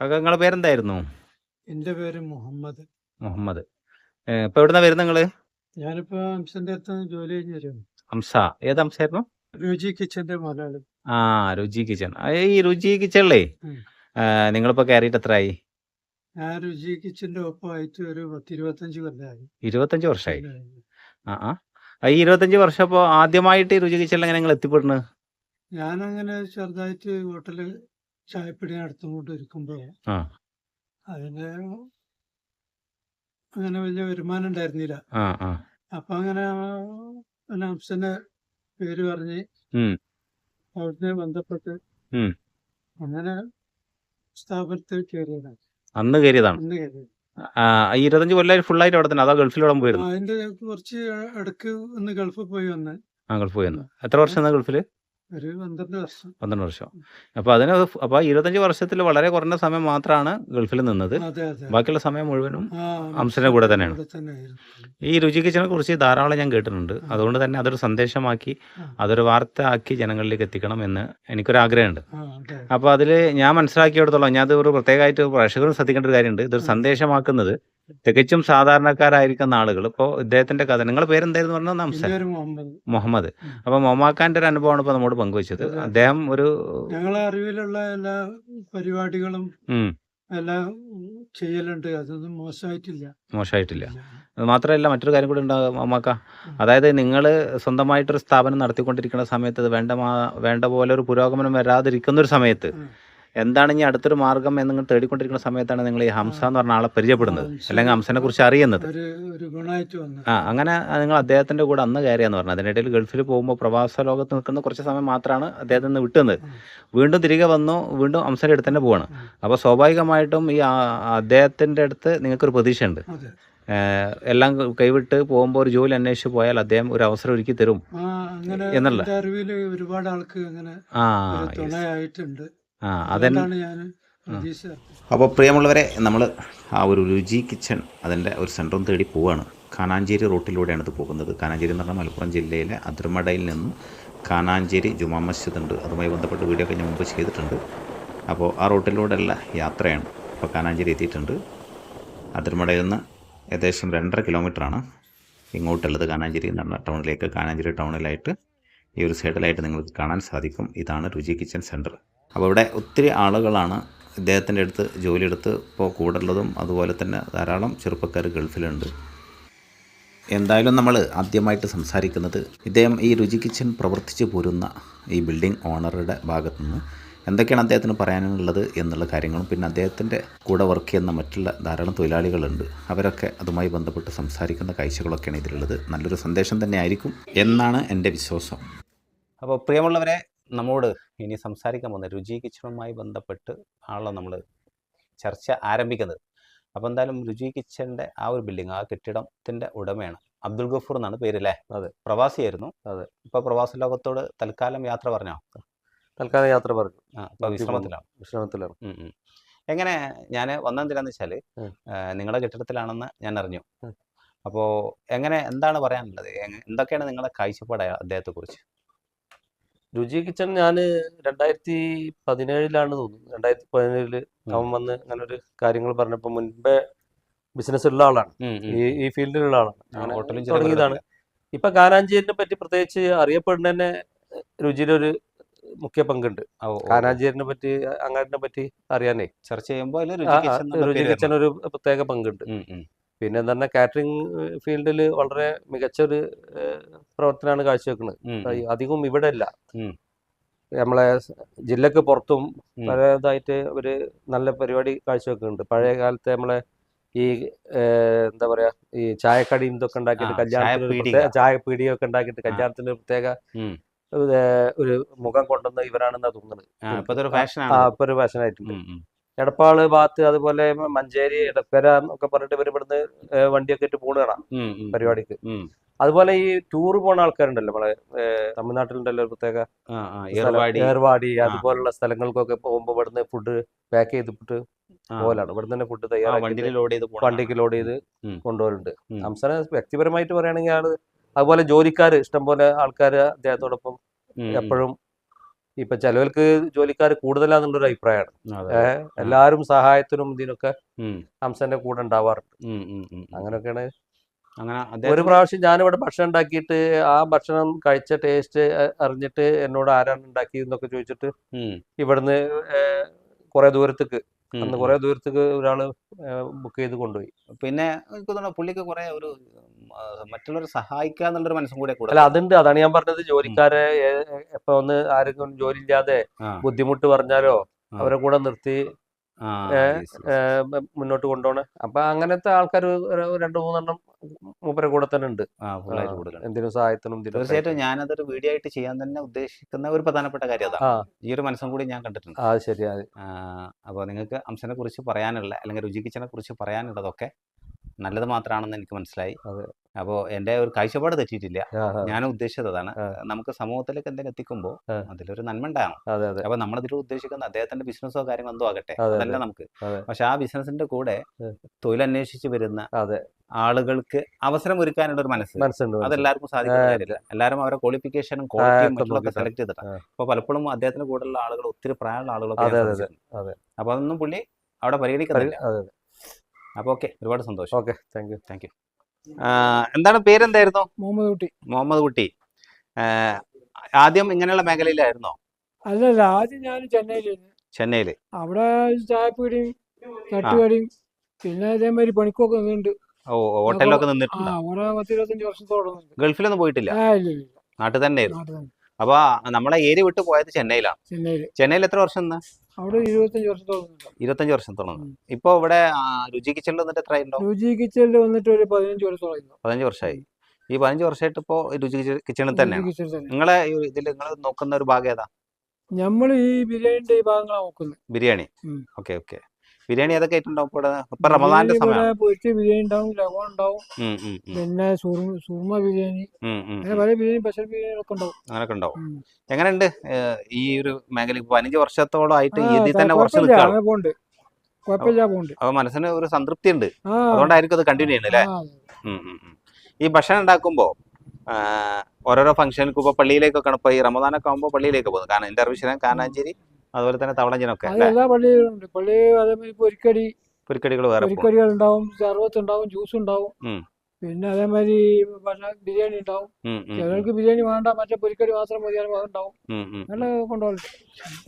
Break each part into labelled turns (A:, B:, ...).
A: കാക്ക നിങ്ങളെ പേരെന്തായിരുന്നു?
B: എന്റെ പേര് മുഹമ്മദ്.
A: മുഹമ്മദ്. ഇപ്പൊ എവിടുന്നാ വരുന്നത് നിങ്ങൾ?
B: ഞാനിപ്പോ അംസന്റെ അടുത്ത് ജോലി കഴിഞ്ഞ് വരുന്നു
A: ഹംസ. ഏത് ഹംസായിരുന്നു?
B: രുചി കിച്ചന്റെ മുതലാളി
A: ആ രുചി കിച്ചൺ ഈ രുചി കിച്ചണിലേ. നിങ്ങളിപ്പോ കയറിയിട്ട് എത്രയായി
B: ഞാൻ രുചി കിച്ചന്റെ ഒപ്പമായിട്ട് ഒരു പത്തിരുപത്തഞ്ച് കൊല്ലമായി
A: ഇരുപത്തഞ്ച് വർഷമായി ആ ആ. ഈ ഇരുപത്തഞ്ച് വർഷം അപ്പോൾ ആദ്യമായിട്ട് രുചി കിച്ചണിൽ എങ്ങനെ നിങ്ങൾ എത്തിപ്പെടുന്നത്
B: ഞാനങ്ങനെ ചെറുതായിട്ട് ഹോട്ടൽ ചായപ്പടി നടത്തുകൊണ്ട് അതിന്റെ അങ്ങനെ വലിയ വരുമാനം ഉണ്ടായിരുന്നില്ല. അപ്പൊ അങ്ങനെ അംസന്റെ പേര് പറഞ്ഞ്. അവിടുന്ന് ബന്ധപ്പെട്ട്. അങ്ങനെ സ്ഥാപനത്തിൽ കയറിയതാണ്
A: അന്ന് കയറിയതാണ്?
B: അന്ന് കയറിയത്.
A: ഇരുപത്തഞ്ച് കൊല്ലം ഫുള്ളായിട്ട് അവിടെ തന്നെ അതോ ഗൾഫിലോടെ പോയിരുന്നു?
B: അതിന്റെ കുറച്ച് ഇടയ്ക്ക് ഒന്ന് ഗൾഫിൽ പോയി വന്ന്.
A: ആ ഗൾഫ് പോയി വന്ന്. എത്ര വർഷം ഗൾഫിൽ?
B: ഒരു പന്ത്രണ്ട് വർഷം.
A: പന്ത്രണ്ട് വർഷം. അപ്പോൾ അതിന് അപ്പോൾ ഇരുപത്തഞ്ച് വർഷത്തിൽ വളരെ കുറഞ്ഞ സമയം മാത്രമാണ് ഗൾഫിൽ നിന്നത്. ബാക്കിയുള്ള സമയം മുഴുവനും അംശന കൂടെ തന്നെയാണ്. ഈ രുചി കിച്ചനെ കുറിച്ച് ധാരാളം ഞാൻ കേട്ടിട്ടുണ്ട്. അതുകൊണ്ട് തന്നെ അതൊരു സന്ദേശമാക്കി അതൊരു വാർത്ത ആക്കി ജനങ്ങളിലേക്ക് എത്തിക്കണം എന്ന് എനിക്കൊരു ആഗ്രഹമുണ്ട്.
B: അപ്പൊ അതിൽ
A: അപ്പോൾ അതിൽ ഞാൻ മനസ്സിലാക്കിയെടുത്തോളം ഞാൻ അത് ഒരു പ്രത്യേകമായിട്ട് പ്രേക്ഷകരും ശ്രദ്ധിക്കേണ്ട ഒരു കാര്യമുണ്ട്. ഇതൊരു. സന്ദേശമാക്കുന്നത് തികച്ചും സാധാരണക്കാരായിരിക്കുന്ന ആളുകൾ ഇപ്പോൾ ഇദ്ദേഹത്തിന്റെ കഥ. നിങ്ങളുടെ പേരെന്തായിരുന്നു പറഞ്ഞത്?
B: എന്റെ
A: നംസ
B: മുഹമ്മദ്. അപ്പൊ
A: അപ്പോൾ മൊമാക്കാന്റെ ഒരു അനുഭവമാണ് ഇപ്പോൾ നമ്മോട് പങ്കുവച്ചത്. അദ്ദേഹം ഒരു
B: ഞങ്ങളെ അറിവിലുള്ള എല്ലാ പരിപാടികളും എല്ലാം ചെയ്യലുണ്ട്. അതൊന്നും മോശമായിട്ടില്ല.
A: മോശമായിട്ടില്ല. അത് മാത്രമല്ല മറ്റൊരു കാര്യം കൂടി ഉണ്ടാകും അമ്മക്ക അതായത് നിങ്ങൾ സ്വന്തമായിട്ടൊരു സ്ഥാപനം നടത്തിക്കൊണ്ടിരിക്കുന്ന സമയത്ത് വേണ്ട വേണ്ട പോലെ ഒരു പുരോഗമനം വരാതിരിക്കുന്ന ഒരു സമയത്ത്. എന്താണ് ഇനി അടുത്തൊരു മാർഗം എന്ന് നിങ്ങൾ തേടിക്കൊണ്ടിരിക്കുന്ന സമയത്താണ് നിങ്ങൾ ഈ ഹംസ എന്ന് പറഞ്ഞ ആളെ പരിചയപ്പെടുന്നത്. അല്ലെങ്കിൽ ഹംസനെ കുറിച്ച് അറിയുന്നത്. ആ അങ്ങനെ നിങ്ങൾ അദ്ദേഹത്തിന്റെ കൂടെ അന്ന് കയറിയെന്ന് പറഞ്ഞു. അതിനിടയിൽ ഗൾഫിൽ പോകുമ്പോൾ പ്രവാസ ലോകത്ത് നിൽക്കുന്ന കുറച്ച് സമയം മാത്രമാണ് അദ്ദേഹത്തിൽ നിന്ന് വിട്ടുന്നത്. വീണ്ടും തിരികെ വന്നു വീണ്ടും ഹംസന്റെ അടുത്ത് തന്നെ പോവാണ്. അപ്പോൾ സ്വാഭാവികമായിട്ടും ഈ അദ്ദേഹത്തിന്റെ അടുത്ത് നിങ്ങൾക്കൊരു പ്രതീക്ഷയുണ്ട്. എല്ലാം കൈവിട്ട് പോകുമ്പോൾ ഒരു ജോലി അന്വേഷിച്ച് പോയാൽ അദ്ദേഹം ഒരു അവസരം ഒരുക്കി തരും. എന്നുള്ള.
B: ഒരുപാട് ആൾക്ക് അങ്ങനെ
A: ആ.
B: തുണയായിട്ടുണ്ട്.
A: ആ അതന്നെ അപ്പോൾ പ്രിയമുള്ളവരെ നമ്മൾ ആ ഒരു രുചി കിച്ചൺ അതിന്റെ ഒരു സെന്ററും തേടി പോവുകയാണ് കാനാഞ്ചേരി റൂട്ടിലൂടെയാണ് ഇത് പോകുന്നത്. കാനാഞ്ചേരി എന്ന് പറഞ്ഞാൽ മലപ്പുറം ജില്ലയിലെ അതിർമടയിൽ നിന്നും കാനാഞ്ചേരി ജുമാ മസ്ജിദ് ഉണ്ട്. അതുമായി ബന്ധപ്പെട്ട വീഡിയോ ഒക്കെ ഞാൻ മുമ്പ് ചെയ്തിട്ടുണ്ട്. അപ്പോൾ ആ റൂട്ടിലൂടെയുള്ള യാത്രയാണ് അപ്പോൾ കാനാഞ്ചേരി എത്തിയിട്ടുണ്ട്. അതിർമടയിൽ നിന്ന് ഏകദേശം രണ്ടര കിലോമീറ്ററാണ് ഇങ്ങോട്ടുള്ളത് കാനാഞ്ചേരി എന്ന് പറഞ്ഞ ടൗണിലേക്ക്. കാനാഞ്ചേരി ടൗണിലായിട്ട് ഈ ഒരു സൈഡിലായിട്ട് നിങ്ങൾക്ക് കാണാൻ സാധിക്കും. ഇതാണ് രുചി കിച്ചൺ സെന്റർ. അപ്പോൾ ഇവിടെ ഒത്തിരി ആളുകളാണ് ഇദ്ദേഹത്തിന്റെ അടുത്ത് ജോലിയെടുത്ത് ഇപ്പോൾ കൂടുള്ളതും അതുപോലെ തന്നെ ധാരാളം ചെറുപ്പക്കാർ ഗൾഫിലുണ്ട്. എന്തായാലും നമ്മൾ ആദ്യമായിട്ട് സംസാരിക്കുന്നത് ഇദ്ദേഹം ഈ രുചി കിച്ചൻ പ്രവർത്തിച്ചു പോരുന്ന ഈ ബിൽഡിംഗ് ഓണറുടെ ഭാഗത്തു നിന്ന് എന്തൊക്കെയാണ് അദ്ദേഹത്തിന് പറയാനുള്ളത് എന്നുള്ള കാര്യങ്ങളും പിന്നെ അദ്ദേഹത്തിന്റെ കൂടെ വർക്ക് ചെയ്യുന്ന മറ്റുള്ള ധാരാളം തൊഴിലാളികളുണ്ട്. അവരൊക്കെ അതുമായി ബന്ധപ്പെട്ട് സംസാരിക്കുന്ന കാഴ്ചകളൊക്കെയാണ് ഇതിലുള്ളത്. നല്ലൊരു സന്ദേശം തന്നെ ആയിരിക്കും എന്നാണ് എന്റെ വിശ്വാസം. അപ്പോൾ പ്രിയമുള്ളവരെ നമ്മോട് ഇനി സംസാരിക്കാൻ പോകുന്ന രുചി കിച്ചണുമായി ബന്ധപ്പെട്ട് ആണല്ലോ നമ്മൾ ചർച്ച ആരംഭിക്കുന്നത്. അപ്പോൾ എന്തായാലും രുചി കിച്ചന്റെ ആ ഒരു ബിൽഡിംഗ് ആ കെട്ടിടത്തിന്റെ ഉടമയാണ് അബ്ദുൾ ഗഫൂർ എന്നാണ് പേരല്ലേ
C: അതെ.
A: പ്രവാസിയായിരുന്നു.
C: അതെ.
A: ഇപ്പോൾ പ്രവാസ ലോകത്തോട് തൽക്കാലം യാത്ര പറഞ്ഞോ?
C: തൽക്കാലം യാത്ര പറഞ്ഞു.
A: ആ ഇപ്പോൾ വിശ്രമത്തിലാണ്.
C: വിശ്രമത്തിലാണ്.
A: എങ്ങനെ ഞാൻ വന്നെന്തിനാന്ന് വെച്ചാൽ നിങ്ങളുടെ കെട്ടിടത്തിലാണെന്ന് ഞാൻ അറിഞ്ഞു. അപ്പോൾ എങ്ങനെ എന്താണ് പറയാനുള്ളത്? എന്തൊക്കെയാണ് നിങ്ങളുടെ കാഴ്ചപ്പാട് അദ്ദേഹത്തെക്കുറിച്ച്?
C: രുചി കിച്ചൺ ഞാൻ രണ്ടായിരത്തി പതിനേഴിലാണ് തോന്നുന്നു. രണ്ടായിരത്തി പതിനേഴിൽ അവൻ വന്ന് അങ്ങനെ ഒരു കാര്യങ്ങൾ പറഞ്ഞപ്പോൾ മുൻപേ ബിസിനസ് ഉള്ള ആളാണ്. ഈ ഈ ഫീൽഡിലുള്ള ആളാണ്. തുടങ്ങിയതാണ്. ഇപ്പൊ കാനാഞ്ചേരിനെ പറ്റി പ്രത്യേകിച്ച് അറിയപ്പെടുന്ന തന്നെ രുചിയിലൊരു മുഖ്യ പങ്കുണ്ട്. കാനാഞ്ചേരിനെ പറ്റി അങ്ങാടിനെ പറ്റി അറിയാനേ.
A: ചർച്ച ചെയ്യുമ്പോൾ രുചി കിച്ചൺ
C: ഒരു പ്രത്യേക പങ്കുണ്ട്. പിന്നെ തന്നെ കാറ്ററിംഗ് ഫീൽഡിൽ വളരെ മികച്ചൊരു പ്രവർത്തനമാണ് കാഴ്ചവെക്കുന്നത്. അധികവും ഇവിടെ അല്ല നമ്മളെ ജില്ലക്ക് പുറത്തും പലതായിട്ട് ഒരു നല്ല പരിപാടി കാഴ്ചവെക്കുന്നുണ്ട്. പഴയ കാലത്തെ നമ്മളെ ഈ എന്താ പറയാ ഈ ചായക്കടിയും ഇതൊക്കെ ഉണ്ടാക്കിയിട്ട് കല്യാണത്തിന് ഒരു
A: ചായപ്പീടിക.
C: ചായ പീടിയൊക്കെ ഉണ്ടാക്കിയിട്ട് കല്യാണത്തിന് പ്രത്യേക ഒരു മുഖം കൊണ്ടുവന്ന ഇവരാണെന്നാ തോന്നുന്നത് ഇപ്പൊ ഒരു ഫാഷനായിട്ടുണ്ട്. എടപ്പാൾ ഭാഗത്ത് അതുപോലെ മഞ്ചേരി എടപ്പര എന്നൊക്കെ പറഞ്ഞിട്ട് ഇവർ ഇവിടുന്ന് വണ്ടിയൊക്കെ ഇട്ട് പോണ കാണാം. പരിപാടിക്ക്. അതുപോലെ ഈ ടൂർ പോണ ആൾക്കാരുണ്ടല്ലോ നമ്മളെ തമിഴ്നാട്ടിലുണ്ടല്ലോ പ്രത്യേക.
A: ഏർവാടി.
C: അതുപോലുള്ള സ്ഥലങ്ങൾക്കൊക്കെ പോകുമ്പോ ഇവിടുന്ന് ഫുഡ് പാക്ക് ചെയ്തിട്ട് പോലാണ് ഇവിടെ തന്നെ ഫുഡ് തയ്യാറാക്കി
A: ലോഡ് ചെയ്ത്.
C: വണ്ടിക്ക് ലോഡ് ചെയ്ത്. കൊണ്ടുപോലുണ്ട്. ഹംസനെ വ്യക്തിപരമായിട്ട് പറയുകയാണെങ്കിൽ ആൾ അതുപോലെ ജോലിക്കാർ ഇഷ്ടംപോലെ ആൾക്കാർ അദ്ദേഹത്തോടൊപ്പം. എപ്പോഴും ഇപ്പൊ ചിലവർക്ക് ജോലിക്കാർ കൂടുതലാന്നുള്ള ഒരു
A: അഭിപ്രായമാണ്
C: എല്ലാരും എല്ലാവരും സഹായത്തിനും ഇതിനൊക്കെ ഹംസന്റെ കൂടെ ഉണ്ടാവാറുണ്ട്. അങ്ങനെയൊക്കെയാണ്
A: അങ്ങനെ
C: ഒരു പ്രാവശ്യം ഞാനിവിടെ ഭക്ഷണം ഉണ്ടാക്കിയിട്ട് ആ ഭക്ഷണം കഴിച്ച ടേസ്റ്റ് അറിഞ്ഞിട്ട് എന്നോട് ആരാണ് ഉണ്ടാക്കിയെന്നൊക്കെ ചോദിച്ചിട്ട് ഇവിടുന്ന് കുറെ ദൂരത്തേക്ക് അന്ന് കുറെ ദൂരത്തേക്ക് ഒരാൾ ബുക്ക് ചെയ്ത് കൊണ്ടുപോയി.
A: പിന്നെ എനിക്ക് തോന്നുന്നു പുള്ളിക്ക് കുറെ ഒരു മറ്റുള്ളവരെ സഹായിക്കുക എന്നുള്ളൊരു മനസ്സും കൂടെ കൂടെ
C: അല്ല അതുണ്ട്. അതാണ് ഞാൻ പറഞ്ഞത്. ജോലിക്കാരെ ഏ- ഒന്ന് ആരെങ്കിലും ജോലി ഇല്ലാതെ ബുദ്ധിമുട്ട് പറഞ്ഞാലോ അവരെ കൂടെ നിർത്തി മുന്നോട്ട് കൊണ്ടുപോണ അപ്പൊ അങ്ങനത്തെ ആൾക്കാർ രണ്ടു മൂന്നെണ്ണം മൂപ്പരെ കൂടെ തന്നെ ഉണ്ട്. എന്തിനും സഹായത്തിനും
A: തീർച്ചയായിട്ടും. ഞാനതൊരു വീഡിയോ ആയിട്ട് ചെയ്യാൻ തന്നെ ഉദ്ദേശിക്കുന്ന ഒരു പ്രധാനപ്പെട്ട കാര്യം
C: ആ.
A: ഈ ഒരു മനസ്സും കൂടി ഞാൻ കണ്ടിട്ടുണ്ട്.
C: അത്
A: അപ്പോൾ നിങ്ങൾക്ക് അംശനെ കുറിച്ച് പറയാനുള്ള അല്ലെങ്കിൽ രുചി കിച്ചനെ കുറിച്ച് പറയാനുള്ളതൊക്കെ നല്ലത് മാത്രമാണെന്ന് എനിക്ക് മനസ്സിലായി.
C: അപ്പോ
A: അപ്പോൾ എന്റെ ഒരു കാഴ്ചപ്പാട് തെറ്റിയിട്ടില്ല. ഞാൻ ഉദ്ദേശിച്ചത് അതാണ്. നമുക്ക് സമൂഹത്തിലേക്ക് എന്തെങ്കിലും എത്തിക്കുമ്പോൾ അതിലൊരു നന്മ ഉണ്ടാകണം. അപ്പൊ നമ്മളിതിൽ ഉദ്ദേശിക്കുന്ന അദ്ദേഹത്തിന്റെ ബിസിനസ്സോ കാര്യങ്ങളോ എന്തോ ആകട്ടെ.
C: അതെ,
A: അതല്ല നമുക്ക്. പക്ഷെ ആ ബിസിനസിന്റെ കൂടെ. തൊഴിലന്വേഷിച്ച് വരുന്ന ആളുകൾക്ക് അവസരം ഒരുക്കാനുള്ള ഒരു മനസ്സ്. അതെല്ലാവർക്കും സാധിക്കില്ല എല്ലാവരും അവരുടെ ക്വാളിഫിക്കേഷനും ക്വാളിറ്റിയും മറ്റുള്ളതൊക്കെ. സെലക്ട് ചെയ്തിട്ടാണ് അപ്പൊ പലപ്പോഴും അദ്ദേഹത്തിന്റെ കൂടെയുള്ള ആളുകൾ ഒത്തിരി പ്രായമുള്ള ആളുകളൊക്കെ അപ്പൊ അതൊന്നും പുള്ളി അവിടെ പരിഗണിക്കുന്നില്ല. അപ്പോൾ ഓക്കെ ഒരുപാട് സന്തോഷം.
C: Okay thank you
A: thank you എന്താണ് പേരെന്തായിരുന്നു?
D: മുഹമ്മദ് കുട്ടി.
A: മുഹമ്മദ് കുട്ടി. ആദ്യം ഇങ്ങനെയുള്ള മേഖലയിലായിരുന്നോ?
D: അല്ലല്ല ആദ്യം ഞാൻ ചെന്നൈയിലായിരുന്നു.
A: ചെന്നൈയിൽ
D: അവിടെ ചായപ്പീടിയും തട്ടുകടിയും പിന്നെ അതേമാതിരി പണിക്കൊക്കെ നിന്നുണ്ട്
A: ഓ ഹോട്ടലിലൊക്കെ നിന്നിട്ടുണ്ട്?
D: വർഷത്തോളം
A: ഗൾഫിലൊന്നും പോയിട്ടില്ല. നാട്ടിൽ
D: തന്നെ.
A: ആയിരുന്നു അപ്പൊ നമ്മളെ ഏരി വിട്ട് പോയത് ചെന്നൈയിലാണ്.
D: ചെന്നൈയിൽ.
A: ചെന്നൈയിൽ എത്ര വർഷം
D: അവിടെ ഇരുപത്തഞ്ച് വർഷത്തോളം.
A: ഇരുപത്തഞ്ച്. ഇപ്പൊ ഇവിടെ രുചി കിച്ചണിൽ വന്നിട്ട് എത്ര
D: രുചി കിച്ചണിൽ വന്നിട്ട് ഒരു പതിനഞ്ച് വർഷത്തോളം.
A: പതിനഞ്ച് വർഷമായി ഈ പതിനഞ്ച് വർഷമായിട്ട് ഇപ്പോ രുചി കിച്ചണിൽ
D: തന്നെ.
A: നിങ്ങളെ ഇതിൽ നിങ്ങൾ നോക്കുന്ന ഒരു ഭാഗം ഏതാ?
D: നമ്മൾ ഈ ബിരിയാണിന്റെ ഈ ഭാഗങ്ങളാണ് നോക്കുന്നത്
A: ബിരിയാണി. Okay okay. ബിരിയാണി ഏതൊക്കെ ഇപ്പൊ റമദാന്റെ
D: ബിരിയാണി
A: സമയം
D: ഇവിടെ പൊരിച്ച ബിരിയാണി ഉണ്ടാവും ലവണം ഉണ്ടാവും പിന്നെ സുർമ ബിരിയാണി അങ്ങനെ പല ബിരിയാണി സ്പെഷ്യൽ ബിരിയാണി ഒക്കെ ഉണ്ടാവും.
A: അങ്ങനൊക്കെ ഉണ്ടാവും. എങ്ങനെയുണ്ട് ഈ ഒരു മേഖല ഇപ്പൊ പതിനഞ്ച് വർഷത്തോളം ആയിട്ട് ഇതിൽ തന്നെ കുറച്ച് അപ്പൊ മനസ്സിന് ഒരു സംതൃപ്തി ഉണ്ട് അതുകൊണ്ടായിരിക്കും അത് കണ്ടിന്യൂ ഉം. ഈ ഭക്ഷണം ഉണ്ടാക്കുമ്പോ ഓരോരോ ഫംഗ്ഷനൊക്കെ ഇപ്പൊ പള്ളിയിലേക്കൊക്കെ ഈ റമദാനൊക്കെ ആകുമ്പോൾ പള്ളിയിലേക്ക് പോകുന്നത്. കാരണം എന്റെ അറിവിശ്വരം കാനാഞ്ചേരി അതുപോലെ തന്നെ തവളഞ്ചനൊക്കെ
D: എല്ലാ പള്ളിയിലും ഉണ്ട് പള്ളി അതേമാതിരി പൊരിക്കടി
A: പൊരിക്കടികൾ വേറെ
D: പൊരിക്കടികൾ ഉണ്ടാവും സർവത്ത് ഉണ്ടാവും ജ്യൂസ് ഉണ്ടാവും. പിന്നെ അതേമാതിരി ബിരിയാണി ഉണ്ടാവും. ചിലർക്ക് ബിരിയാണി വേണ്ട മറ്റേ പൊരിക്കടി മാത്രം മതിയാലും അതുണ്ടാവും
A: ഉം, ഉം.
D: അങ്ങനെ കൊണ്ടുപോകലുണ്ട്.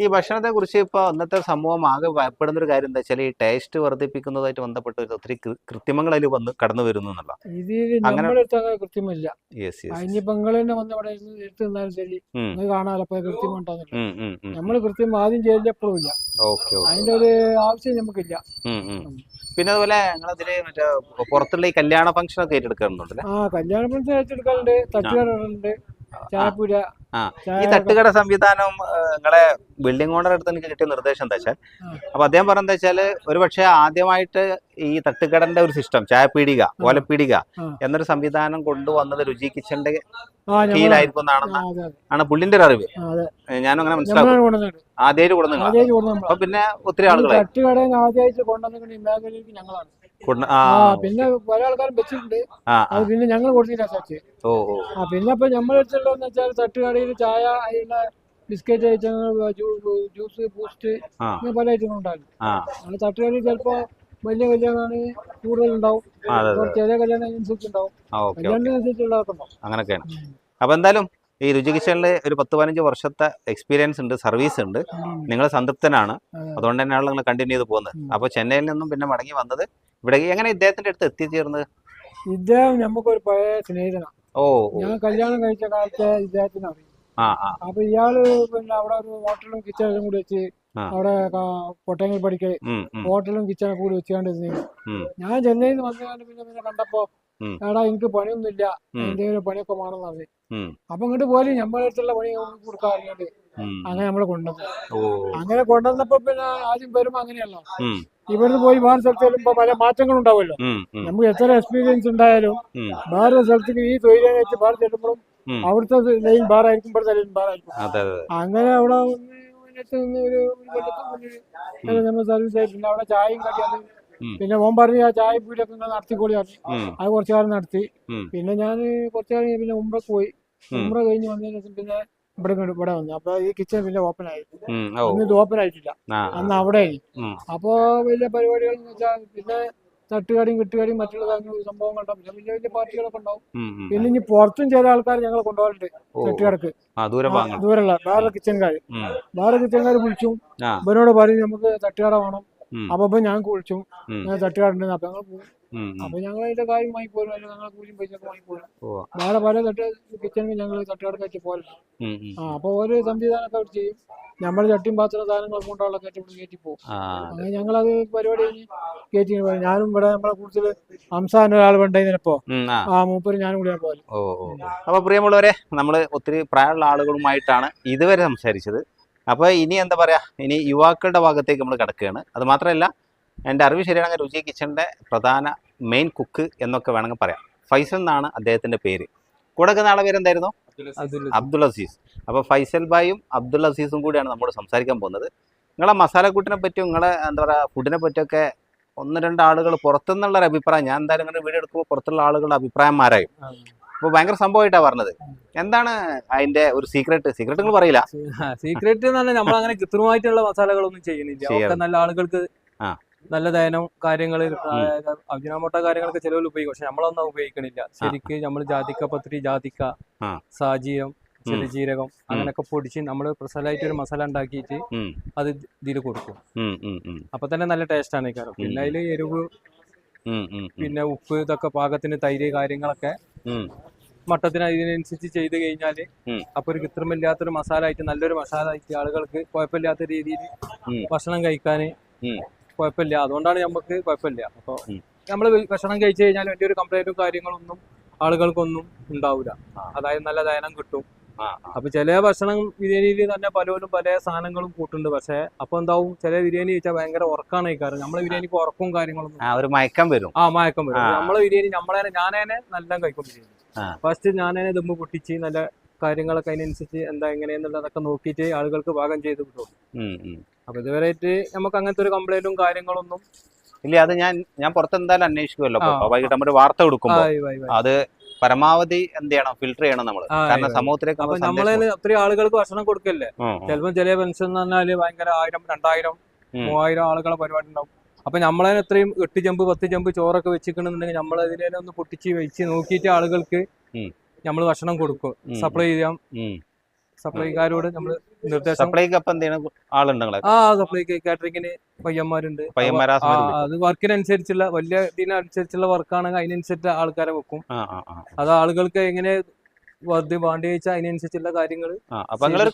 A: ഈ ഭക്ഷണത്തെ കുറിച്ച് ഇപ്പൊ ഇന്നത്തെ സമൂഹം ആകെ ഭയപ്പെടുന്ന ഒരു കാര്യം എന്താ വെച്ചാൽ ഈ ടേസ്റ്റ് വർദ്ധിപ്പിക്കുന്നതായിട്ട് ബന്ധപ്പെട്ട് ഒരു ഒത്തിരി കൃത്രിമങ്ങൾ അതിൽ വന്ന് കടന്നു വരുന്നു എന്നുള്ള.
D: നമ്മുടെ അടുത്ത് അങ്ങനെ കൃത്യമല്ല അതിന് പെങ്ങൾ തന്നെ വന്ന് ഇവിടെ എടുത്ത് നിന്നാലും ശരി. അത് കാണാലോ കൃത്യം ഉണ്ടാകുന്നില്ല. നമ്മൾ കൃത്യം ആദ്യം ചെയ്യില്ല എപ്പോഴും ഇല്ല. അതിന്റെ ഒരു ആവശ്യം നമുക്കില്ല.
A: പിന്നെ അതുപോലെ നിങ്ങളതിൽ മറ്റേ പുറത്തുള്ള ഈ കല്യാണ ഫംഗ്ഷൻ ഒക്കെ ഏറ്റെടുക്കാറുണ്ടല്ലേ?
D: ആ കല്യാണ ഫംഗ്ഷൻ ഏറ്റെടുക്കാറുണ്ട് ചായപ്പൂര
A: ആ. ഈ തട്ടുകട സംവിധാനം നിങ്ങളെ ബിൽഡിംഗ് ഓണർ അടുത്ത് എനിക്ക് കിട്ടിയ നിർദ്ദേശം എന്താ വെച്ചാൽ. അപ്പൊ അദ്ദേഹം പറഞ്ഞ വെച്ചാൽ ഒരു പക്ഷേ ആദ്യമായിട്ട് ഈ തട്ടുകടന്റെ ഒരു സിസ്റ്റം ചായ ചായപ്പീടിക ഓലപ്പീടിക
D: പീടിക
A: എന്നൊരു സംവിധാനം കൊണ്ടുവന്നത് രുചി കിച്ചന്റെ കീഴിലായിരിക്കും എന്നാണെന്ന് ആണ് പുള്ളിന്റെ ഒരു അറിവ്. ഞാനും അങ്ങനെ മനസ്സിലാക്കും ആദ്യമായിട്ട് കൊടുക്കുന്ന അപ്പൊ പിന്നെ ഒത്തിരി ആളുകളായി
D: തട്ടുകടയിൽ ആദ്യമായിട്ട് കൊണ്ടുവന്നിട്ടുണ്ട് ഞങ്ങളാണ് പിന്നെ പല ആൾക്കാരും വെച്ചിട്ടുണ്ട്. അത് പിന്നെ ഞങ്ങൾ കൊടുത്തില്ല സച്ച് ആ പിന്നെ ഇപ്പൊ നമ്മളെ അടുത്തുള്ളതെന്ന് വെച്ചാൽ തട്ടുകടയിൽ ചായ അതിനുള്ള ബിസ്ക്കറ്റ് ഐറ്റങ്ങൾ ജ്യൂസ് ബൂസ്റ്റ് അങ്ങനെ പല ഐറ്റങ്ങൾ
A: ഉണ്ടാകും
D: അങ്ങനെ തട്ടുകടയിൽ ചിലപ്പോ വലിയ കല്യാണമാണ് കൂടുതൽ ഉണ്ടാവും ചെറിയ കല്യാണം അനുസരിച്ച് ഉണ്ടാവും. കല്യാണത്തിനനുസരിച്ചുള്ളതൊക്കെ
A: അങ്ങനെയൊക്കെയാണ് അപ്പൊ എന്തായാലും ഈ രുചി കിച്ചണിൽ ഒരു പത്ത് പതിനഞ്ച് വർഷത്തെ എക്സ്പീരിയൻസ് ഉണ്ട് സർവീസ് ഉണ്ട്. നിങ്ങൾ സംതൃപ്തനാണ്. അതുകൊണ്ട് തന്നെയാണ് നിങ്ങൾ കണ്ടിന്യൂ ചെയ്ത് പോകുന്നത്. അപ്പോൾ ചെന്നൈയിൽ നിന്നും പിന്നെ മടങ്ങി വന്നത് ഇവിടെ എങ്ങനെ ഇദ്ദേഹത്തിന്റെ അടുത്ത് എത്തിച്ചേർന്നത്?
D: ഇദ്ദേഹം നമുക്കൊരു പഴയ സ്നേഹിതനാണ്
A: ഓ.
D: ഞാൻ കല്യാണം കഴിച്ച കാലത്ത് ഇദ്ദേഹത്തിന് അറിയും
A: ആ ആ.
D: അപ്പൊ ഇയാൾ പിന്നെ അവിടെ ഒരു ഹോട്ടലും കിച്ചണും കൂടി വെച്ച് അവിടെ കൊട്ടയങ്ങൾ പഠിക്കൽ ഹോട്ടലും കിച്ചണും കൂടി വെച്ചുകൊണ്ടിരുന്നു. ഞാൻ ചെന്നൈയിൽ നിന്ന് വന്നു പിന്നെ പിന്നെ കണ്ടപ്പോ എടാ എനിക്ക് പണിയൊന്നുമില്ല. എന്തെങ്കിലും പണിയൊക്കെ പറഞ്ഞു.
A: ഉം,
D: അപ്പൊ ഇങ്ങോട്ട് പോലും നമ്മളെ അടുത്തുള്ള പണി കൊടുക്കാറുണ്ട്
A: ഉം.
D: അങ്ങനെ നമ്മളെ കൊണ്ടുവന്നു. അങ്ങനെ കൊണ്ടുവന്നപ്പോ പിന്നെ ആദ്യം വരുമ്പോ അങ്ങനെയല്ലോ. ഇവിടുന്ന് പോയി വേറെ സ്ഥലത്ത് ചെല്ലുമ്പോ പല മാറ്റങ്ങളും ഉണ്ടാവുമല്ലോ. നമുക്ക് എത്ര എക്സ്പീരിയൻസ് ഉണ്ടായാലും. വേറെ സ്ഥലത്തേക്ക് ഈ വെച്ച് വേറെ ചെല്ലുമ്പോഴും അവിടുത്തെ ലൈൻ വേറെ ആയിരിക്കും ഇവിടുത്തെ ലൈൻ
A: അതെ
D: അങ്ങനെ അവിടെ ഒരു നമ്മൾ സർവീസ് ആയിട്ടുണ്ട് അവിടെ ചായയും കടിയാണ് പിന്നെ മോൻ പറഞ്ഞു ആ ചായ പീടിയൊക്കെ നടത്തിക്കോളി പറഞ്ഞു. അത് കുറച്ചു കാലം നടത്തി. പിന്നെ ഞാൻ കുറച്ചു കാലം പിന്നെ ഉമ്ര പോയി. ഉമ്ര കഴിഞ്ഞ് വന്നതിന് ശേഷം പിന്നെ ഇവിടെ ഇവിടെ വന്നു. അപ്പൊ ഈ കിച്ചൺ പിന്നെ ഓപ്പൺ ആയി. അന്ന് ഇത് ഓപ്പൺ ആയിട്ടില്ല. അന്ന് അവിടെ
A: ആയി.
D: അപ്പോ വലിയ പരിപാടികൾ എന്ന് വെച്ചാൽ പിന്നെ തട്ടുകാടിയും കിട്ടുകാടിയും മറ്റുള്ള സംഭവങ്ങൾ ഉണ്ടാവും. പിന്നെ വലിയ വലിയ പാർട്ടികളൊക്കെ ഉണ്ടാവും. പിന്നെ ഇനി പുറത്തും ചില ആൾക്കാർ ഞങ്ങൾ കൊണ്ടുപോകലുണ്ട്
A: ഓ,
D: തട്ടുകടക്ക്.
A: ആ ദൂരെ ഭാഗങ്ങൾ
D: ദൂരല്ല വേറെ കിച്ചൺകാർ
A: ഉം,
D: വേറെ കിച്ചൺകാർ വിളിച്ചു ഇവരോട് പറയും നമുക്ക് തട്ടുകട വേണം. അപ്പൊ ഞാൻ ഞങ്ങൾക്ക് വിളിച്ചു
A: ഉം,
D: ഞാൻ തട്ടുകട ഉണ്ട് അപ്പൊ ഞങ്ങൾ പോകും. അപ്പൊ ഞങ്ങൾ അതിന്റെ കാര്യം വാങ്ങി പോരും അല്ലെങ്കിൽ ഞങ്ങൾ കൂലിയും പൈസ ഒക്കെ വാങ്ങി പോരും വേറെ പല തട്ട് കിച്ചണിൽ ഞങ്ങൾ തട്ടുകടക്കായിട്ട് പോലും. ആ അപ്പൊ ഓരോ സംവിധാനമൊക്കെ അവർ ചെയ്യും. നമ്മൾ ചട്ടിയും പാത്രം സാധനങ്ങൾ കൊണ്ടുള്ള കയറ്റി ഇവിടെ കയറ്റി പോകും അങ്ങനെ ഞങ്ങളത് പരിപാടി കഴിഞ്ഞ് കയറ്റി പോയി ഞാനും ഇവിടെ നമ്മളെ കൂടുതൽ ഹംസാൻ ഒരാൾ
A: വേണ്ടപ്പോ ആ.
D: മൂപ്പര് ഞാനും കൂടി പോലെ
A: അപ്പോൾ പ്രിയമുള്ളവരെ നമ്മൾ ഒത്തിരി പ്രായമുള്ള ആളുകളുമായിട്ടാണ് ഇതുവരെ സംസാരിച്ചത്. അപ്പോൾ ഇനി എന്താ പറയാ? ഇനി യുവാക്കളുടെ ഭാഗത്തേക്ക് നമ്മൾ കിടക്കുകയാണ്. അത് മാത്രമല്ല എന്റെ അറിവ് ശരിയാണെങ്കിൽ രുചി കിച്ചണിന്റെ പ്രധാന മെയിൻ കുക്ക് എന്നൊക്കെ വേണമെങ്കിൽ പറയാം. ഫൈസൽ എന്നാണ് അദ്ദേഹത്തിന്റെ പേര്. കൂടെ നിൽക്കുന്ന ആളെ പേര് എന്തായിരുന്നു? അബ്ദുൾ അസീസ്. അപ്പോൾ ഫൈസൽ ബായും അബ്ദുൾ അസീസും കൂടിയാണ് നമ്മോട് സംസാരിക്കാൻ പോകുന്നത്. നിങ്ങളെ മസാലക്കൂട്ടിനെ പറ്റിയും നിങ്ങളെ എന്താ പറയുക ഫുഡിനെ പറ്റിയൊക്കെ ഒന്ന് രണ്ട് ആളുകൾ പുറത്തുനിന്നുള്ള ഒരു അഭിപ്രായം ഞാൻ എന്തായാലും ഇങ്ങനെ വീഡിയോ എടുക്കുമ്പോൾ പുറത്തുള്ള ആളുകളുടെ അഭിപ്രായന്മാരായും. അപ്പോൾ ഭയങ്കര സംഭവമായിട്ടാണ് പറഞ്ഞത്. എന്താണ് അതിന്റെ ഒരു സീക്രട്ട് സീക്രട്ട് നിങ്ങൾ പറയില്ല.
E: സീക്രട്ട് എന്ന് പറഞ്ഞാൽ നമ്മൾ അങ്ങനെ കൃത്രിമമായിട്ടുള്ള മസാലകളൊന്നും ചെയ്യുന്നില്ല. നല്ല ആളുകൾക്ക്. നല്ല ദയനം കാര്യങ്ങൾ അഭിനാമോട്ട കാര്യങ്ങളൊക്കെ ചിലവിൽ ഉപയോഗിക്കും. പക്ഷെ നമ്മളൊന്നും ഉപയോഗിക്കണില്ല. ശരിക്ക് നമ്മൾ ജാതിക്ക പത്രി ജാതിക്ക. സാജീരം ചെറുജീരകം അങ്ങനെയൊക്കെ പൊടിച്ച് നമ്മൾ പ്രസലായിട്ട് ഒരു മസാല ഉണ്ടാക്കിയിട്ട് അത് ഇതിൽ കൊടുക്കും. അപ്പൊ തന്നെ നല്ല ടേസ്റ്റ് ആണ് കാരണം പിന്നെ അതിൽ എരിവ് പിന്നെ ഉപ്പ് ഇതൊക്കെ പാകത്തിന് തൈര് കാര്യങ്ങളൊക്കെ. മട്ടത്തിന് അതിനനുസരിച്ച് ചെയ്ത് കഴിഞ്ഞാൽ. അപ്പൊ ഒരു കൃത്രിമില്ലാത്തൊരു മസാല ആയിട്ട് നല്ലൊരു മസാല ആയിട്ട് ആളുകൾക്ക് കുഴപ്പമില്ലാത്ത രീതിയിൽ. ഭക്ഷണം കഴിക്കാൻ. കുഴപ്പമില്ല. അതുകൊണ്ടാണ് നമുക്ക് കുഴപ്പമില്ല.
A: അപ്പോൾ.
E: നമ്മൾ ഭക്ഷണം കഴിച്ചു കഴിഞ്ഞാൽ വലിയൊരു കംപ്ലൈന്റും കാര്യങ്ങളൊന്നും ആളുകൾക്കൊന്നും ഉണ്ടാവില്ല. അതായത് നല്ല ദയനം കിട്ടും. അപ്പൊ ചില ഭക്ഷണം ബിരിയാണിയിൽ തന്നെ പലരും പല സാധനങ്ങളും കൂട്ടുണ്ട് പക്ഷെ അപ്പൊ എന്താവും? ചില ബിരിയാണി കഴിച്ചാൽ ഭയങ്കര ഉറക്കാണ് കഴിക്കാറ് നമ്മളെ ബിരിയാണിക്ക് ഉറക്കവും
A: ഒരു മയക്കം വരും.
E: ആ മയക്കം വരും. നമ്മളെ ബിരിയാണി നമ്മളെ ഞാനേനെ നല്ല കഴിക്കും ബിരിയാണി. ഫസ്റ്റ് ഞാനേനെ ദമ്മ് പൊട്ടിച്ച് നല്ല കാര്യങ്ങളൊക്കെ അതിനനുസരിച്ച് എന്താ എങ്ങനെയെന്നുള്ളതൊക്കെ നോക്കിയിട്ട് ആളുകൾക്ക് പാകം ചെയ്ത് കിട്ടും. അപ്പൊ ഇതുവരെയായിട്ട് നമുക്ക് അങ്ങനത്തെ ഒരു കംപ്ലൈന്റും കാര്യങ്ങളൊന്നും
A: ഇല്ല അത് ഞാൻ ഞാൻ പുറത്ത് എന്തായാലും അന്വേഷിക്കുമല്ലോ വൈകിട്ട് നമ്മൾ വാർത്ത കൊടുക്കുമ്പോൾ. അത് പരമാവധി എന്ത് ചെയ്യണം? ഫിൽട്ടർ ചെയ്യണം നമ്മൾ കാരണം സമൂഹത്തിലേക്ക്
E: നമ്മളെ
A: ഒത്തിരി
E: അത്രയും ആളുകൾക്ക് ഭക്ഷണം കൊടുക്കല്ലേ? ചിലപ്പോൾ ചില പെൻഷൻ എന്ന് പറഞ്ഞാൽ ഭയങ്കര ആയിരം രണ്ടായിരം. മൂവായിരം ആളുകളെ പരിപാടി ഉണ്ടാവും. അപ്പൊ നമ്മളെ എത്രയും എട്ട് ജമ്പ് പത്ത് ജമ്പ് ചോറൊക്കെ വെച്ചിട്ടുണ്ടെന്നുണ്ടെങ്കിൽ നമ്മൾ ഒന്ന് പൊട്ടിച്ച് വെച്ച് നോക്കിയിട്ട് ആളുകൾക്ക്. നമ്മൾ ഭക്ഷണം കൊടുക്കും. സപ്ലൈ ചെയ്യാം. സപ്ലൈക്കാരോട് നമ്മൾ നിർദ്ദേശം
A: സപ്ലൈക്ക് അപ്പം ആളുണ്ട്
E: ആ സപ്ലൈക്ക് കാറ്ററിംഗിന് പയ്യന്മാരുണ്ട്. അത് വർക്കിനനുസരിച്ചുള്ള വലിയ ഇതിനനുസരിച്ചുള്ള വർക്കാണെങ്കിൽ അതിനനുസരിച്ച് ആൾക്കാരെ വെക്കും. അത് ആളുകൾക്ക് എങ്ങനെ അത് വേണ്ടി വെച്ചാൽ അതിനനുസരിച്ചുള്ള കാര്യങ്ങൾ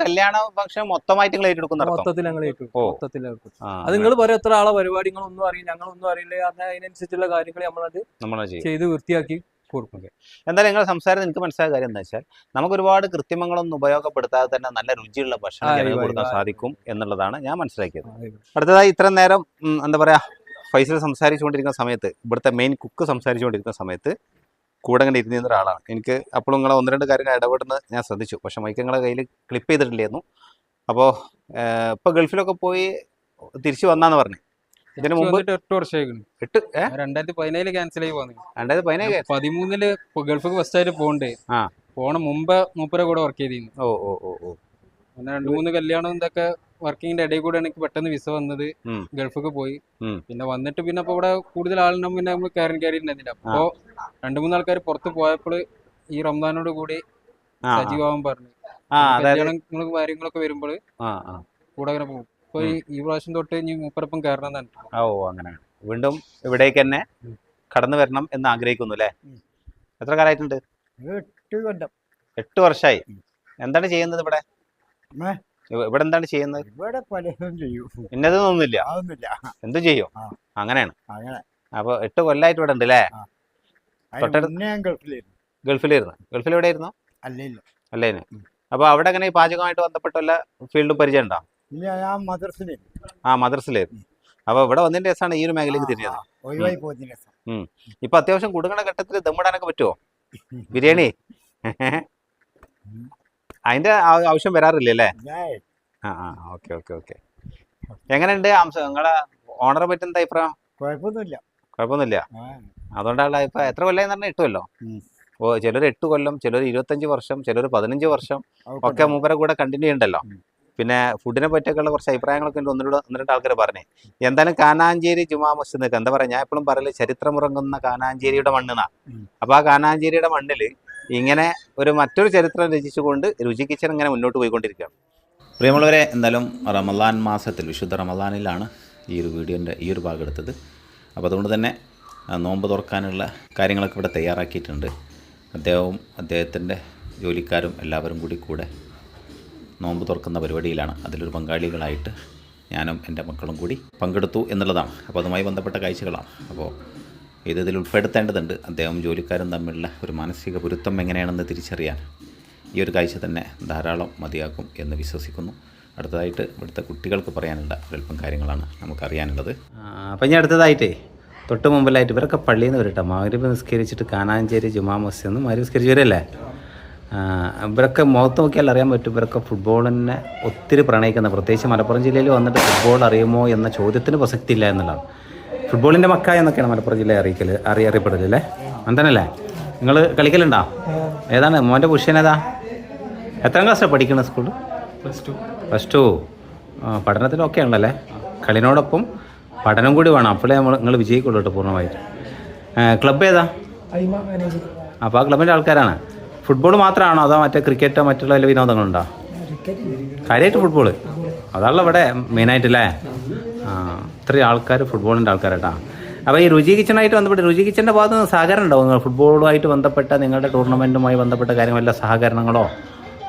A: കല്യാണ ഫംഗ്ഷൻ മൊത്തമായിട്ട്
E: മൊത്തത്തിൽ ഞങ്ങൾ മൊത്തത്തിൽ അത് നിങ്ങൾ പറയാം എത്ര ആളെ പരിപാടികളൊന്നും അറിയില്ല ഞങ്ങളൊന്നും അറിയില്ല അതിനനുസരിച്ചുള്ള കാര്യങ്ങൾ നമ്മളത് ചെയ്ത് വൃത്തിയാക്കി കൊടുക്കും
A: എന്തായാലും നിങ്ങൾ സംസാരം എനിക്ക് മനസ്സിലായ കാര്യം എന്താ വെച്ചാൽ നമുക്ക് ഒരുപാട് കൃത്രിമങ്ങളൊന്നും ഉപയോഗപ്പെടുത്താതെ തന്നെ നല്ല രുചിയുള്ള ഭക്ഷണം ജനങ്ങൾക്ക് കൊടുക്കാൻ സാധിക്കും എന്നുള്ളതാണ് ഞാൻ മനസ്സിലാക്കിയത്. അടുത്തതായി ഇത്രയും നേരം എന്താ പറയാ ഫൈസൽ സംസാരിച്ചുകൊണ്ടിരിക്കുന്ന സമയത്ത് ഇവിടുത്തെ മെയിൻ കുക്ക് സംസാരിച്ചുകൊണ്ടിരിക്കുന്ന സമയത്ത് കൂടെ ഇങ്ങനെ ഇരുന്നിരുന്ന ഒരാളാണ്. എനിക്ക് അപ്പോഴും നിങ്ങളെ ഒന്ന് രണ്ട് കാര്യങ്ങൾ ഇടപെടുന്നത് ഞാൻ ശ്രദ്ധിച്ചു. പക്ഷെ മൈക്ക് നിങ്ങളെ കയ്യിൽ ക്ലിപ്പ് ചെയ്തിട്ടില്ലായിരുന്നു. അപ്പോൾ ഇപ്പോൾ ഗൾഫിലൊക്കെ പോയി തിരിച്ചു വന്നാന്ന് പറഞ്ഞു. ഇതിനു മുമ്പ്
F: എട്ട് വർഷമായിക്കണ്.
A: എട്ട്
F: രണ്ടായിരത്തി പതിനേഴിൽ ക്യാൻസൽ ആയി പോകുന്നത്
A: രണ്ടായിരത്തി പതിനേഴ്
F: പതിമൂന്നിൽ ഗൾഫ് ഫസ്റ്റ് ആയിട്ട് പോകണ്ടേ.
A: ആ.
F: പോണ മുമ്പ് മൂപ്പരെ കൂടെ വർക്ക് ചെയ്തിരുന്നു
A: ഓ ഓ ഓ ഓ.
F: പിന്നെ രണ്ട് മൂന്ന് കല്യാണം ഇതൊക്കെ വർക്കിങ്ങിന്റെ ഇടയിൽ കൂടെ എനിക്ക് പെട്ടെന്ന് വിസ വന്നത്. ഗൾഫിക്ക് പോയി. പിന്നെ വന്നിട്ട് പിന്നെ അപ്പൊ ഇവിടെ കൂടുതൽ ആളുണ്ടാവും പിന്നെ നമ്മൾ കയറി കയറിയിട്ടുണ്ടായിരുന്നില്ല അപ്പോ രണ്ടു മൂന്ന് ആൾക്കാർ പുറത്ത് പോയപ്പോൾ ഈ റംസാനോട് കൂടി. സജീവാവാൻ പറഞ്ഞു. കല്യാണങ്ങളും കാര്യങ്ങളൊക്കെ വരുമ്പോൾ കൂടെ അങ്ങനെ പോകും. അപ്പൊ ഈ പ്രാവശ്യം തൊട്ട് ഇനി മൂപ്പരപ്പം കയറണം
A: ഓ അങ്ങനെയാണ് വീണ്ടും ഇവിടേക്ക് തന്നെ കടന്നു വരണം എന്ന് ആഗ്രഹിക്കുന്നു അല്ലേ? എത്ര കാലമായിട്ടുണ്ട്?
D: എട്ട്
A: വർഷമായി എന്താണ് ചെയ്യുന്നത് ഇവിടെ? ഇവിടെ എന്താണ് ചെയ്യുന്നത്?
D: ഇവിടെ പലതും ചെയ്യും.
A: ഇന്നതൊന്നുമില്ല
D: അതൊന്നുമില്ല.
A: എന്ത് ചെയ്യും. അങ്ങനെയാണ്.
D: അങ്ങനെ.
A: അപ്പൊ എട്ട് കൊല്ലായിട്ട് ഇവിടെ ഉണ്ട് അല്ലേ?
D: ഗൾഫിലായിരുന്നു.
A: ഗൾഫിലായിരുന്നു. ഗൾഫിൽ എവിടെ ആയിരുന്നു
D: അല്ലേ
A: അല്ലേന് അപ്പൊ അവിടെ എങ്ങനെ ഈ പാചകമായിട്ട് ബന്ധപ്പെട്ട വല്ല ഫീൽഡ് പരിചയം ഉണ്ടോ
D: ഇല്ല ഞാൻ മദ്രസിലായിരുന്നു
A: ആ മദ്രസിലായിരുന്നു അപ്പൊ ഇവിടെ വന്നതിന്റെ രസമാണ് ഈ ഒരു മേഖലയ്ക്ക് തിരിഞ്ഞത്.
D: ഒഴിവായി പോകുന്ന രസം.
A: ഇപ്പൊ അത്യാവശ്യം കുടുങ്ങണ ഘട്ടത്തിൽ ദമ്മിടാനൊക്കെ പറ്റുമോ ബിരിയാണി? അതിന്റെ ആ- ആവശ്യം വരാറില്ല അല്ലേ? ആ ആ ഓക്കെ ഓക്കെ ഓക്കെ. എങ്ങനെയുണ്ട് അംശ നിങ്ങളെ ഓണറെ പറ്റി എന്താ അഭിപ്രായം?
D: കുഴപ്പമൊന്നുമില്ല.
A: കുഴപ്പമൊന്നുമില്ല.
D: ആ.
A: അതുകൊണ്ടാണ് ഇപ്പൊ എത്ര കൊല്ലം എന്ന് പറഞ്ഞാൽ എട്ടുമല്ലോ
D: ഉം.
A: ഓ ചിലർ എട്ട് കൊല്ലം ചിലർ ഇരുപത്തഞ്ച് വർഷം ചിലർ പതിനഞ്ച് വർഷം ഒക്കെ മൂപ്പരെ കൂടെ കണ്ടിന്യൂ ഉണ്ടല്ലോ പിന്നെ ഫുഡിനെ പറ്റിയൊക്കെയുള്ള കുറച്ച് അഭിപ്രായങ്ങളൊക്കെ ഉണ്ട്. ഒന്നിലൂടെ ഒന്ന് രണ്ട് ആൾക്കാർ പറഞ്ഞേ. എന്തായാലും കാനാഞ്ചേരി ജുമാ മസ്ജിദ് എന്താ പറയാ? ഞാൻ എപ്പോഴും പറയൽ ചരിത്രമുറങ്ങുന്ന കാനാഞ്ചേരിയുടെ മണ്ണെന്നാ. അപ്പോൾ ആ കാനാഞ്ചേരിയുടെ മണ്ണിൽ ഇങ്ങനെ ഒരു മറ്റൊരു ചരിത്രം രചിച്ചുകൊണ്ട് രുചി കിച്ചൺ ഇങ്ങനെ മുന്നോട്ട് പോയിക്കൊണ്ടിരിക്കുകയാണ്.
B: പ്രിയമുള്ളവരെ എന്തായാലും റമദാൻ മാസത്തിൽ വിശുദ്ധ റമദാനിലാണ് ഈ ഒരു വീഡിയോന്റെ ഈ ഒരു ഭാഗം എടുത്തത്. അപ്പോൾ അതുകൊണ്ട് തന്നെ നോമ്പ് തുറക്കാനുള്ള കാര്യങ്ങളൊക്കെ ഇവിടെ തയ്യാറാക്കിയിട്ടുണ്ട്. അദ്ദേഹവും അദ്ദേഹത്തിന്റെ ജോലിക്കാരും എല്ലാവരും കൂടി കൂടെ നോമ്പ് തുറക്കുന്ന പരിപാടിയിലാണ്. അതിലൊരു പങ്കാളികളായിട്ട് ഞാനും എന്റെ മക്കളും കൂടി പങ്കെടുത്തു എന്നുള്ളതാണ്. അപ്പോൾ അതുമായി ബന്ധപ്പെട്ട കാഴ്ചകളാണ്. അപ്പോൾ ഇത് ഇതിൽ ഉൾപ്പെടുത്തേണ്ടതുണ്ട്. അദ്ദേഹം ജോലിക്കാരും തമ്മിലുള്ള ഒരു മാനസിക പൊരുത്തം എങ്ങനെയാണെന്ന് തിരിച്ചറിയാൻ ഈ ഒരു കാഴ്ച തന്നെ ധാരാളം മതിയാക്കും എന്ന് വിശ്വസിക്കുന്നു. അടുത്തതായിട്ട് ഇവിടുത്തെ കുട്ടികൾക്ക് പറയാനുള്ള ഒരല്പം കാര്യങ്ങളാണ് നമുക്കറിയാനുള്ളത്.
A: അപ്പം ഞാൻ അടുത്തതായിട്ടേ തൊട്ട് മുമ്പിലായിട്ട് ഇവരൊക്കെ പള്ളിയിൽ നിന്ന് വരട്ടെ. മാരിബ് നിസ്കരിച്ചിട്ട് കാനാഞ്ചേരി ജുമാ മസ്ജിദ് നിന്ന് മാരി നിസ്കരിച്ച് വരല്ലേ ഇവരൊക്കെ മുഖത്ത് നോക്കിയാൽ അറിയാൻ പറ്റും ഇവരൊക്കെ ഫുട്ബോളിനെ ഒത്തിരി പ്രണയിക്കുന്ന പ്രത്യേകിച്ച് മലപ്പുറം ജില്ലയിൽ വന്നിട്ട് ഫുട്ബോൾ അറിയുമോ എന്ന ചോദ്യത്തിന് പ്രസക്തി ഇല്ല എന്നുള്ളതാണ്. ഫുട്ബോളിന്റെ മക്ക എന്നൊക്കെയാണ് മലപ്പുറം ജില്ലയെ അറിയിക്കൽ അറിയ അറിയപ്പെടലല്ലേ അങ്ങനല്ലേ നിങ്ങൾ കളിക്കലുണ്ടോ? ഏതാണ്? മോന്റെ പുഷ്യൻ ഏതാ? എത്രാം ക്ലാസ്സിലാണ് പഠിക്കുന്നത് സ്കൂളിൽ
F: പ്ലസ് ടു
A: പ്ലസ് ടു പഠനത്തിലൊക്കെ ഉണ്ടല്ലേ? കളിനോടൊപ്പം പഠനം കൂടി വേണം. അപ്പോഴേ നമ്മൾ നിങ്ങൾ വിജയിക്കുള്ളൂ കേട്ടോ പൂർണമായിട്ട്. ക്ലബ്ബ് ഏതാ? അപ്പോൾ ആ ക്ലബിന്റെ ആൾക്കാരാണ്. ഫുട്ബോൾ മാത്രമാണോ അതോ മറ്റേ ക്രിക്കറ്റോ മറ്റുള്ള വല്ല വിനോദങ്ങളുണ്ടോ? കാര്യമായിട്ട് ഫുട്ബോൾ അതാണല്ലോ ഇവിടെ മെയിനായിട്ടല്ലേ? ആ ഇത്രയും ആൾക്കാർ ഫുട്ബോളിന്റെ ആൾക്കാരാട്ടാ. അപ്പോൾ ഈ രുചി കിച്ചണായിട്ട് ബന്ധപ്പെട്ട് രുചി കിച്ചന്റെ ഭാഗത്ത് നിന്ന് സഹകരണം ഉണ്ടാവും നിങ്ങൾ ഫുട്ബോളുമായിട്ട് ബന്ധപ്പെട്ട നിങ്ങളുടെ ടൂർണമെന്റുമായി ബന്ധപ്പെട്ട കാര്യമല്ല സഹകരണങ്ങളോ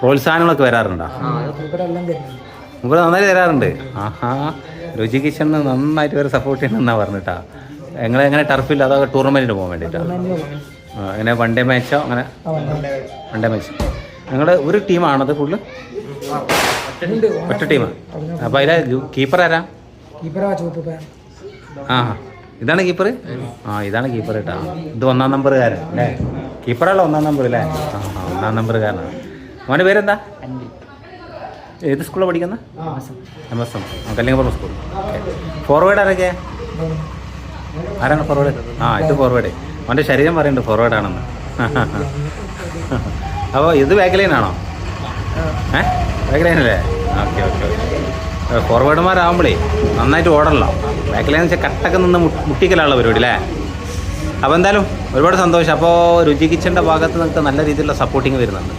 A: പ്രോത്സാഹനങ്ങളൊക്കെ വരാറുണ്ടോ?
D: ഇവിടെ
A: നന്നായി തരാറുണ്ട്. ആഹാ രുചി കിച്ചണിന് നന്നായിട്ട് വരെ സപ്പോർട്ട് ചെയ്യണമെന്നാണ് പറഞ്ഞിട്ടാ. നിങ്ങൾ എങ്ങനെ ടർഫില്ല അതോ ടൂർണമെന്റിന് പോകാൻ വേണ്ടിയിട്ടാണ് അങ്ങനെ വൺ ഡേ മാച്ചോ അങ്ങനെ വൺ ഡേ മാച്ച് നിങ്ങൾ ഒരു ടീമാണത് ഫുള്ള് ഒറ്റ ടീമാണ് അപ്പോൾ അതിലെ കീപ്പർ ആരാ? ആ ഇതാണ് കീപ്പർ ആ ഇതാണ് കീപ്പർ കേട്ടോ ഇത് ഒന്നാം നമ്പറുകാരൻ അല്ലേ? കീപ്പറല്ല ഒന്നാം നമ്പർ അല്ലേ ആ നമ്പർ ഒന്നാം നമ്പറുകാരനാണ് മോന്റെ പേരെന്താ? ഏത് സ്കൂളാണ് പഠിക്കുന്നത് M S M. Kallingapuram school forward ആരൊക്കെ? ആരാണ് ഫോർവേഡ് ആ ഇത് ഫോർവേഡ് അവന്റെ ശരീരം പറയുന്നുണ്ട് ഫോർവേഡ് ആണെന്ന്. അപ്പോൾ ഇത് ബാക്ക് ലൈനാണോ ഏ? ബാക്ക് ലൈനല്ലേ ഓക്കെ ഓക്കെ ഓക്കെ ഫോർവേഡുമാരാകുമ്പോഴേ നന്നായിട്ട് ഓടണല്ലോ ബാക്ക് ലൈൻ വെച്ചാൽ കട്ടൊക്കെ നിന്ന് മുട്ടിക്കലാണല്ലോ പരിപാടി അല്ലേ? അപ്പോൾ എന്തായാലും ഒരുപാട് സന്തോഷം. അപ്പോൾ രുചി കിച്ചന്റെ ഭാഗത്ത് നിങ്ങൾക്ക് നല്ല രീതിയിലുള്ള സപ്പോർട്ടിങ് വരുന്നുണ്ട്.